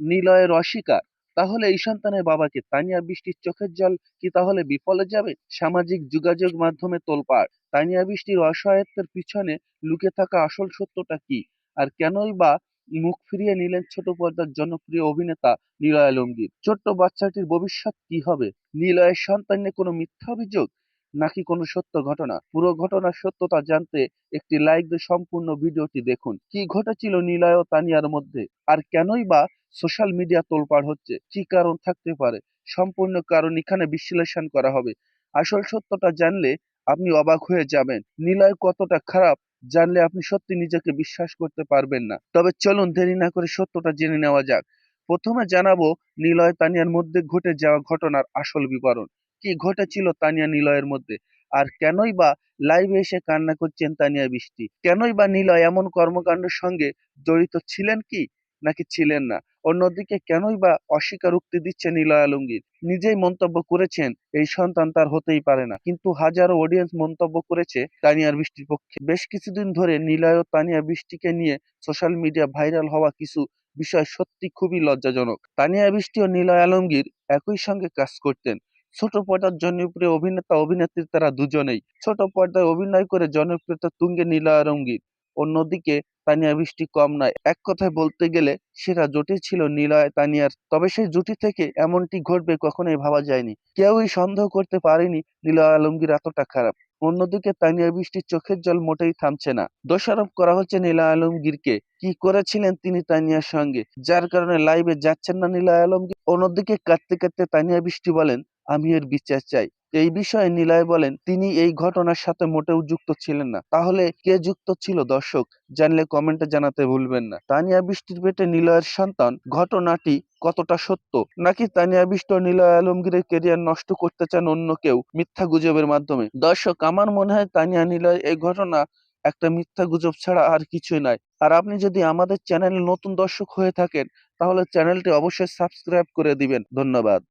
নিলয়ের অস্বীকার। তাহলে এই সন্তানের বাবাকে তানিয়া বৃষ্টির চোখের জল কি তাহলে বিফলে যাবে? সামাজিক যোগাযোগ মাধ্যমে তোলপাড়। তানিয়া বৃষ্টির অসহায়ত্বের পিছনে লুকে থাকা আসল সত্যটা কি? আর কেনই বা মুখ ফিরিয়ে নিলেন ছোট পর্দার জনপ্রিয় অভিনেতা নিলয় আলমগীর? ছোট্ট বাচ্চাটির ভবিষ্যৎ কি হবে? নিলয়ের সন্তান নিয়ে কোনো মিথ্যা অভিযোগ? নাকি কোনো সত্য ঘটনা? পুরো ঘটনার সত্যতা জানতে একটি লাইক দিয়ে সম্পূর্ণ ভিডিওটি দেখুন। কি ঘটেছিল নিলয় ও তানিয়ার মধ্যে? আর কেনই বা সোশ্যাল মিডিয়া তোলপাড় হচ্ছে? কি কারণ থাকতে পারে? সম্পূর্ণ কারণ এখানে বিশ্লেষণ করা হবে। আসল সত্যটা জানলে আপনি অবাক হয়ে যাবেন। নিলয় কতটা খারাপ জানলে আপনি সত্যি নিজেকে বিশ্বাস করতে পারবেন না। তবে চলুন দেরি না করে সত্যটা জেনে নেওয়া যাক। প্রথমে জানাব, নিলয় তানিয়ার মধ্যে ঘটে যাওয়া ঘটনার আসল বিবরণ। কি ঘটেছিল তানিয়া নিলয়ের মধ্যে? আর কেনই বা লাইভে এসে কান্না করছেন তানিয়া বৃষ্টি? কেনই বা নিলয় এমন কর্মকাণ্ডের সঙ্গে জড়িত ছিলেন কি? নাকি ছিলেন না? অন্যদিকে কেনই বা অস্বীকারোক্তি দিচ্ছে নিলয় আলমগীর? নিজেই মন্তব্য করেছেন, এই সন্তান তার হতেই পারে না। কিন্তু হাজারো অডিয়েন্স মন্তব্য করেছে তানিয়ার বৃষ্টির পক্ষে। বেশ কিছুদিন ধরে নিলয় ও তানিয়া বৃষ্টিকে নিয়ে সোশ্যাল মিডিয়া ভাইরাল হওয়া কিছু বিষয় সত্যি খুবই লজ্জাজনক। তানিয়া বৃষ্টি ও নিলয় আলমগীর একই সঙ্গে কাজ করতেন। ছোট পর্দার জনপ্রিয় অভিনেতা, অভিনেত্রী তারা দুজনেই। ছোট পর্দায় অভিনয় করে জনপ্রিয়তা তুঙ্গে নিলয় আলমগীর অন্যদিকে তানিয়া বৃষ্টি কম নয়। এক কথায় বলতে গেলে সেরা জুটি ছিল নিলয় তানিয়ার। তবে সেই জুটি থেকে এমনটি ঘটবে কখনোই ভাবা যায়নি। কেউই সন্দেহ করতে পারেনি নিলয় আলমগীর এতটা খারাপ। অন্যদিকে তানিয়া বৃষ্টির চোখের জল মোটেই থামছে না। দোষারোপ করা হচ্ছে নীলা আলমগীরকে। কি করেছিলেন তিনি তানিয়ার সঙ্গে? যার কারণে লাইভে যাচ্ছেন না নীলা আলমগীর। অন্যদিকে কাঁদতে কাঁদতে তানিয়া বৃষ্টি বলেন আমি এর বিচার চাই। এই বিষয়ে নিলয় বলেন, তিনি এই ঘটনার সাথে মোটেও যুক্ত ছিলেন না। তাহলে কে যুক্ত ছিল, দর্শক? জানলে কমেন্টে জানাতে ভুলবেন না। তানিয়া বৃষ্টির পেটে নিলয়ের সন্তান, ঘটনাটি কতটা সত্য? নাকি তানিয়া বৃষ্টি নিলয় আলমগীরের কেরিয়ার নষ্ট করতে চান অন্য কেউ মিথ্যা গুজবের মাধ্যমে? দর্শক, আমার মনে হয় তানিয়া নিলয় এই ঘটনা একটা মিথ্যা গুজব ছাড়া আর কিছুই নয়। আর আপনি যদি আমাদের চ্যানেলে নতুন দর্শক হয়ে থাকেন, তাহলে চ্যানেলটি অবশ্যই সাবস্ক্রাইব করে দিবেন। ধন্যবাদ।